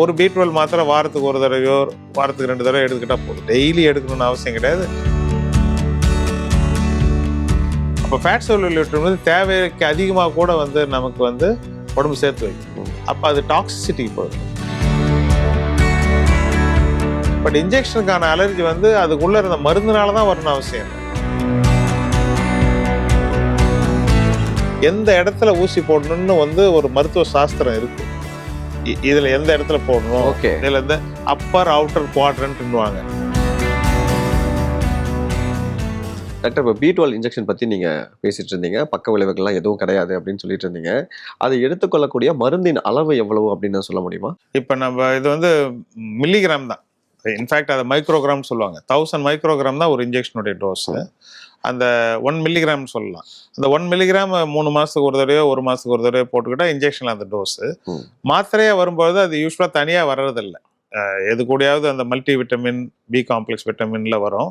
ஒரு B twelve மாத்திரை வாரத்துக்கு ஒரு தடவையோ வாரத்துக்கு ரெண்டு தடவை எடுத்துக்கிட்டால் போதும். டெய்லி எடுக்கணும்னு அவசியம் கிடையாது. அப்போ ஃபேட் சொல்யூட் வந்து தேவைக்கு அதிகமாக கூட வந்து நமக்கு வந்து உடம்பு சேர்த்து வைக்கும். அப்போ அது டாக்ஸிசிட்டிக்கு போயிடும் பட் இன்ஜெக்ஷனுக்கான அலர்ஜி வந்து அதுக்குள்ளே இருந்த மருந்துனால தான் வரணும் அவசியம் இல்லை. எந்த இடத்துல ஊசி போடணும்னு வந்து ஒரு மருத்துவ சாஸ்திரம் இருக்குது இதுல எந்த இடத்துல போடணும் ஓகே. இதுல இந்த அப்பர் அவுட்டர் குவாட்ரன்ட்னுவாங்க டாக்டர் இப்போ பி டுவெல் இன்ஜெக்ஷன் பற்றி நீங்கள் பேசிட்டு இருந்தீங்க பக்க விளைவுகள்லாம் எதுவும் கிடையாது அப்படின்னு சொல்லிட்டு இருந்தீங்க அதை எடுத்துக்கொள்ளக்கூடிய மருந்தின் அளவு எவ்வளவு அப்படின்னு சொல்ல முடியுமா? இப்போ நம்ம இது வந்து மில்லிகிராம் தான். இன்ஃபேக்ட் அதை மைக்ரோகிராம் சொல்லுவாங்க. தௌசண்ட் மைக்ரோகிராம் தான் ஒரு இன்ஜெக்ஷனுடைய டோஸ் அந்த ஒன் மில்லிகிராம் சொல்லலாம். அந்த ஒன் மில்லிகிராம் மூணு மாசத்துக்கு ஒரு தடவையோ ஒரு மாசத்துக்கு ஒரு தடவையோ போட்டுக்கிட்டா இன்ஜெக்ஷன் அந்த டோஸ் ம். மாத்திரையா வரும்போது அது யூஸ்வலாக தனியாக வர்றதில்ல. எது கூடயாவது அந்த மல்டி விட்டமின் பி காம்ப்ளெக்ஸ் விட்டமின்ல வரும்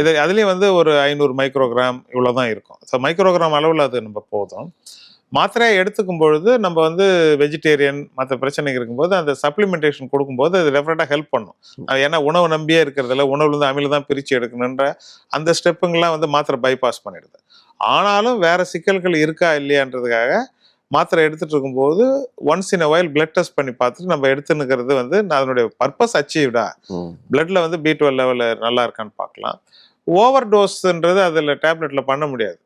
இது அதுலேயும் வந்து ஒரு ஐநூறு மைக்ரோகிராம் இவ்வளோ தான் இருக்கும். ஸோ மைக்ரோகிராம் அளவில் அது நம்ம போதும். மாத்திரையை எடுத்துக்கும் பொழுது நம்ம வந்து வெஜிடேரியன் மற்ற பிரச்சனைகள் இருக்கும்போது அந்த சப்ளிமெண்டேஷன் கொடுக்கும்போது அது டெஃபினட்டாக ஹெல்ப் பண்ணும். ஏன்னா உணவு நம்பியே இருக்கிறதுல உணவுலேருந்து அமில தான் பிரித்து எடுக்கணுன்ற அந்த ஸ்டெப்புங்கெல்லாம் வந்து மாத்திரை பைபாஸ் பண்ணிடுது. ஆனாலும் வேற சிக்கல்கள் இருக்கா இல்லையான்றதுக்காக மாத்திரை எடுத்துட்டு இருக்கும்போது ஒன்ஸ் இன் வயல் பிளட் டெஸ்ட் பண்ணி பார்த்துட்டு நம்ம எடுத்துன்னுக்கிறது வந்து அதனுடைய பர்பஸ் அச்சீவ்டா பிளட்ல வந்து பி டுவெல் லெவலில் நல்லா இருக்கான்னு பார்க்கலாம். ஓவர் டோஸ்ன்றது அதில் டேப்லெட்ல பண்ண முடியாது.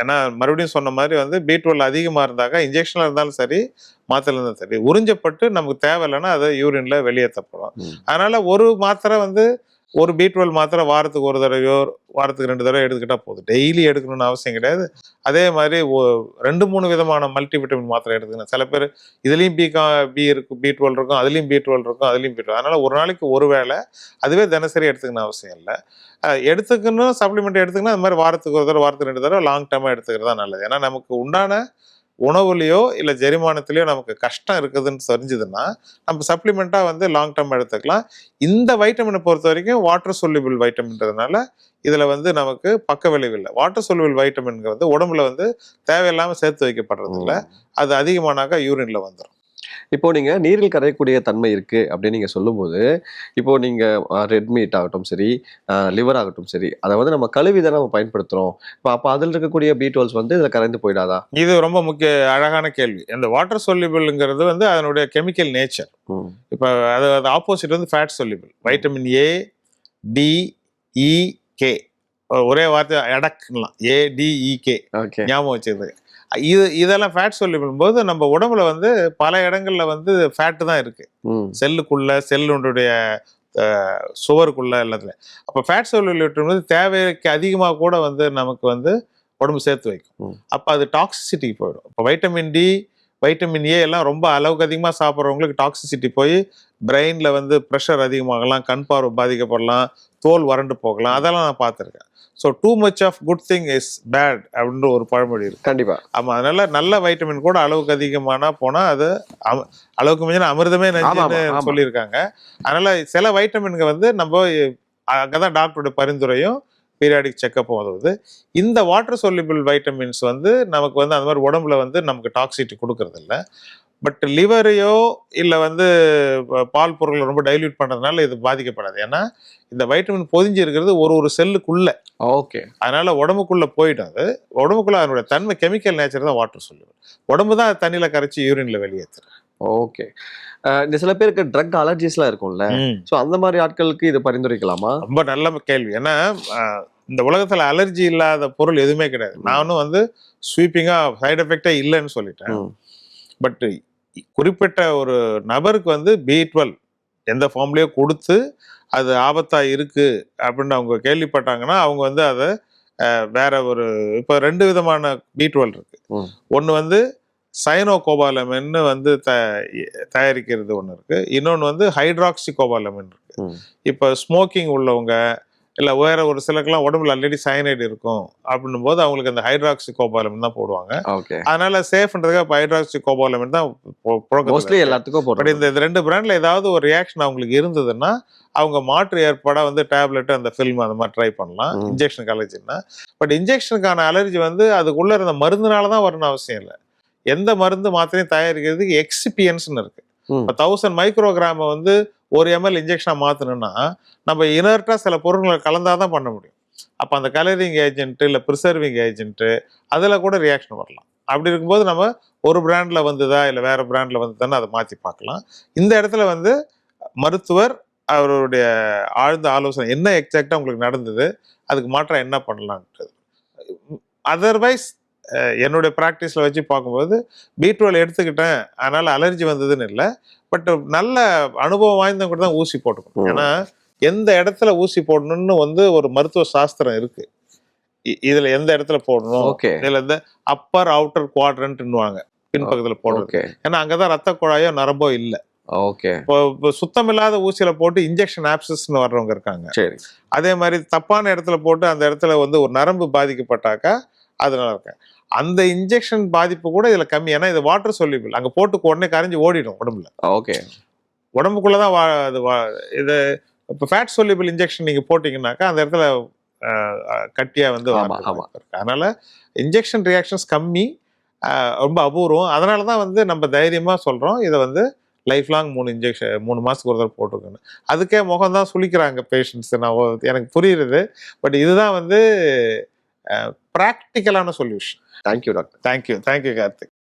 ஏன்னா மறுபடியும் சொன்ன மாதிரி வந்து பி டுவெல் அதிகமாக இருந்தாக்கா இன்ஜெக்ஷனில் இருந்தாலும் சரி மாத்திரையில் இருந்தாலும் சரி உறிஞ்சப்பட்டு நமக்கு தேவையில்லைன்னா அதை யூரின்ல வெளியேற்றப்படும். அதனால ஒரு மாத்திரை வந்து ஒரு பி டுவெல் மாத்திரை வாரத்துக்கு ஒரு தடவையோ வாரத்துக்கு ரெண்டு தடவை எடுத்துக்கிட்டால் போதும். டெய்லி எடுக்கணும்னு அவசியம் கிடையாது. அதே மாதிரி ரெண்டு மூணு விதமான மல்டி விட்டமின் மாத்திரை எடுத்துக்கணும். சில பேர் இதுலேயும் பி கா பி இருக்கும் பி டுவெல் இருக்கும் அதுலேயும் பி டுவெல் இருக்கும் அதுலேயும் பி டுவெல் அதனால ஒரு நாளைக்கு ஒரு வேளை அதுவே தினசரி எடுத்துக்கணும் அவசியம் இல்லை. எடுத்துக்கணும் சப்ளிமெண்ட் எடுத்துக்கணும் அது மாதிரி வாரத்துக்கு ஒரு தடவை வாரத்துக்கு ரெண்டு தடவை லாங் டேர்மாக எடுத்துக்கிறது தான் நல்லது. ஏன்னா நமக்கு உண்டான உணவுலையோ இல்லை ஜெரிமானத்திலையோ நமக்கு கஷ்டம் இருக்குதுன்னு தெரிஞ்சதுன்னா நம்ம சப்ளிமெண்ட்டாக வந்து லாங் டேர்ம் எடுத்துக்கலாம். இந்த வைட்டமினை பொறுத்த வரைக்கும் வாட்டர் சொல்யூபிள் வைட்டமின்றதுனால இதில் வந்து நமக்கு பக்க விளைவு இல்லை. வாட்டர் சொல்யூபிள் வைட்டமின்கள் வந்து உடம்புல வந்து தேவையில்லாமல் சேர்த்து வைக்கப்படுறது இல்ல அது அதிகமானாக்கா யூரின்ல வந்துடும் இப்போ நீங்க நீரில் கரையக்கூடிய தன்மை இருக்கு அப்படின்னு நீங்க சொல்லும்போது இப்போ நீங்க ரெட் மீட் ஆகட்டும் சரி லிவர் ஆகட்டும் சரி அதை வந்து நம்ம கழுவி தானே நம்ம பயன்படுத்துறோம். இப்போ அப்போ அதில் இருக்கக்கூடிய பி டுவெல்ஸ் வந்து இதில் கரைந்து போயிடாதா? இது ரொம்ப முக்கிய அழகான கேள்வி. இந்த வாட்டர் சொல்யூபிள்ங்கிறது வந்து அதனுடைய கெமிக்கல் நேச்சர் இப்போ அது அது ஆப்போசிட் வந்து fat soluble vitamin A D E K ஒரே வார்த்தை எடக்குலாம் A D E K okay ஞாபகம் வச்சுக்கிறது இது இதெல்லாம் ஃபேட் சொல்யூபிள் போது நம்ம உடம்புல வந்து பல இடங்கள்ல வந்து ஃபேட்டு தான் இருக்கு. செல்லுக்குள்ள செல்லுடைய சுவருக்குள்ள எல்லாத்துல அப்போ ஃபேட் சொல்யூட் வந்து தேவைக்கு அதிகமாக கூட வந்து நமக்கு வந்து உடம்பு சேர்த்து வைக்கும். அப்போ அது டாக்ஸிசிட்டிக்கு போயிடும். இப்போ வைட்டமின் டி வைட்டமின் ஏ எல்லாம் ரொம்ப அளவுக்கு அதிகமாக சாப்பிட்றவங்களுக்கு டாக்ஸிசிட்டி போய் பிரெயினில் வந்து ப்ரெஷர் அதிகமாகலாம் கண் பார்வை பாதிக்கப்படலாம் தோல் வறண்டு போகலாம் அதெல்லாம் நான் பார்த்துருக்கேன். So too much of good thing is bad அப்படின்ற ஒரு பழமொழி இருக்கு. கண்டிப்பா. ஆமா அதனால நல்ல வைட்டமின் கூட அளவுக்கு அதிகமானா போனா அது அளவுக்கு மிஞ்சின அமிர்தமே நஞ்சுன்னு. சொல்லியிருக்காங்க. அதனால சில வைட்டமின்கள் வந்து நம்ம அங்கதான் டாக்டரோட பரிந்துரையும் பீரியாடிக் செக்கப்பும் உதவுது இந்த வாட்டர் சொல்யூபிள் வைட்டமின்ஸ் வந்து நமக்கு வந்து அந்த மாதிரி உடம்புல வந்து நமக்கு டாக்ஸிட்டி கொடுக்கறது இல்ல பட் லிவரையோ இல்லை வந்து பால் பொருளை ரொம்ப டைல்யூட் பண்ணுறதுனால இது பாதிக்கப்படாது. ஏன்னா இந்த வைட்டமின் பொதிஞ்சு இருக்கிறது ஒரு ஒரு செல்லுக்குள்ள ஓகே. அதனால உடம்புக்குள்ள போயிடும் அது. உடம்புக்குள்ள அதனுடைய தன்மை கெமிக்கல் நேச்சர் தான் வாட்டர் சொல்லுவேன் உடம்பு தான் அது தண்ணியில கரைச்சி யூரின்ல வெளியேற்றுது ஓகே. இந்த சில பேருக்கு ட்ரக் அலர்ஜிஸ்லாம் இருக்கும்ல. ஸோ அந்த மாதிரி ஆட்களுக்கு இது பரிந்துரைக்கலாமா? ரொம்ப நல்ல கேள்வி. ஏன்னா இந்த உலகத்துல அலர்ஜி இல்லாத பொருள் எதுவுமே கிடையாது. நானும் வந்து ஸ்வீப்பிங்கா சைடு எஃபெக்டே இல்லைன்னு சொல்லிட்டேன். பட் குறிப்பிட்ட ஒரு நபருக்கு வந்து பி டுவெல் எந்த ஃபார்ம்லயோ கொடுத்து அது ஆபத்தா இருக்கு அப்படின்னு அவங்க கேள்விப்பட்டாங்கன்னா அவங்க வந்து அதை வேற ஒரு இப்போ ரெண்டு விதமான பி டுவெல் இருக்கு ம். ஒன்று வந்து சைனோ கோபாலமின்னு வந்து த தயாரிக்கிறது ஒன்று இருக்கு இன்னொன்று வந்து ஹைட்ராக்சி கோபாலமின் இருக்கு ம். இப்போ ஸ்மோக்கிங் உள்ளவங்க இல்லை வேற ஒரு சிலருக்குலாம் உடம்புல ஆல்ரெடி சயனைடு இருக்கும். அப்படின்னும் போது அவங்களுக்கு அந்த ஹைட்ராக்சி கோபாலமின் தான் போடுவாங்க. அதனால சேஃப்ன்றதுக்காக இப்போ ஹைட்ராக்சி கோபாலமின் தான் மோஸ்ட்லி. எல்லாத்துக்கும் பட் போடுறோம் இந்த இந்த ரெண்டு பிராண்ட்ல ஏதாவது ஒரு ரியாக்ஷன் அவங்களுக்கு இருந்ததுன்னா அவங்க மாற்று ஏற்பாடா வந்து டேப்லெட் அந்த ஃபில்ம் அந்த மாதிரி ட்ரை பண்ணலாம். இன்ஜெக்ஷனுக்கு அலர்ஜின்னா பட் இன்ஜெக்ஷனுக்கான அலர்ஜி வந்து அதுக்குள்ள இருந்த மருந்துனால தான் வரணும் அவசியம் இல்லை. எந்த மருந்து மாத்திரையும் தயாரிக்கிறதுக்கு எக்ஸிபியன்ஸ்னு இருக்கு. இப்போ தௌசண்ட் மைக்ரோகிராமை வந்து ஒரு எம்எல் இன்ஜெக்ஷனாக மாற்றணும்னா நம்ம இனர்ட்டாக சில பொருட்களை கலந்தாதான் பண்ண முடியும். அப்போ அந்த கலரிங் ஏஜென்ட்டு இல்லை ப்ரிசர்விங் ஏஜென்ட்டு அதில் கூட ரியாக்ஷன் வரலாம். அப்படி இருக்கும்போது நம்ம ஒரு பிராண்டில் வந்ததா இல்லை வேறு பிராண்டில் வந்ததுன்னு அதை மாற்றி பார்க்கலாம். இந்த இடத்துல வந்து மருத்துவர் அவருடைய ஆழ்ந்த ஆலோசனை என்ன எக்ஸாக்டாக உங்களுக்கு நடந்தது அதுக்கு மாற்றம் என்ன பண்ணலான்றது. அதர்வைஸ் என்னுடைய ப்ராக்டிஸில் வச்சு பார்க்கும்போது பீட்ரோல் எடுத்துக்கிட்டேன். அதனால் அலர்ஜி வந்ததுன்னு இல்லை. பட் நல்ல அனுபவம் வாய்ந்தவங்க கூட தான் ஊசி போட்டுக்கணும். ஏன்னா எந்த இடத்துல ஊசி போடணும்னு வந்து ஒரு மருத்துவ சாஸ்திரம் இருக்கு. இதுல எந்த இடத்துல போடணும்? இதுல இந்த அப்பர் அவுட்டர் குவாட்ரண்ட்னுவாங்க பின்பக்கத்துல போடுறது. ஏன்னா அங்கதான் ரத்த குழாயோ நரம்போ இல்ல. ஓகே. இப்போ இப்போ சுத்தமில்லாத ஊசியில போட்டு இன்ஜெக்ஷன் ஆப்சஸ்ன்னு வர்றவங்க இருக்காங்க. சரி. அதே மாதிரி தப்பான இடத்துல போட்டு அந்த இடத்துல வந்து ஒரு நரம்பு பாதிக்கப்பட்டாக்கா அதனால இருக்கு அந்த இன்ஜெக்ஷன் பாதிப்பு கூட இதுல கம்மி. ஏன்னா இது வாட்டர் சொல்யூபிள் அங்க போட்டு உடனே கரைஞ்சு ஓடிடும் உடம்புல. ஓகே. உடம்புக்குள்ளதான் வா அது வா இது இப்போ ஃபேட் சொல்யூபிள் இன்ஜெக்ஷன் நீங்க போட்டீங்கன்னாக்கா அந்த இடத்துல அஹ், அஹ், கட்டியா வந்து. அதனால இன்ஜெக்ஷன் ரியாக்ஷன்ஸ் கம்மி ரொம்ப அபூர்வம். அதனால தான் வந்து நம்ம தைரியமா சொல்றோம் இதை வந்து லைஃப் லாங் மூணு இன்ஜெக்ஷன் மூணு மாசத்துக்கு ஒரு தடவை போட்டுக்கணும் அதுக்கே முகம் தான் சுளிக்கிறாங்க பேஷண்ட்ஸ் நான் எனக்கு புரியுது. பட் இதுதான் வந்து ப்ராக்டிக்கலான solution thank you doctor thank you thank you Karthik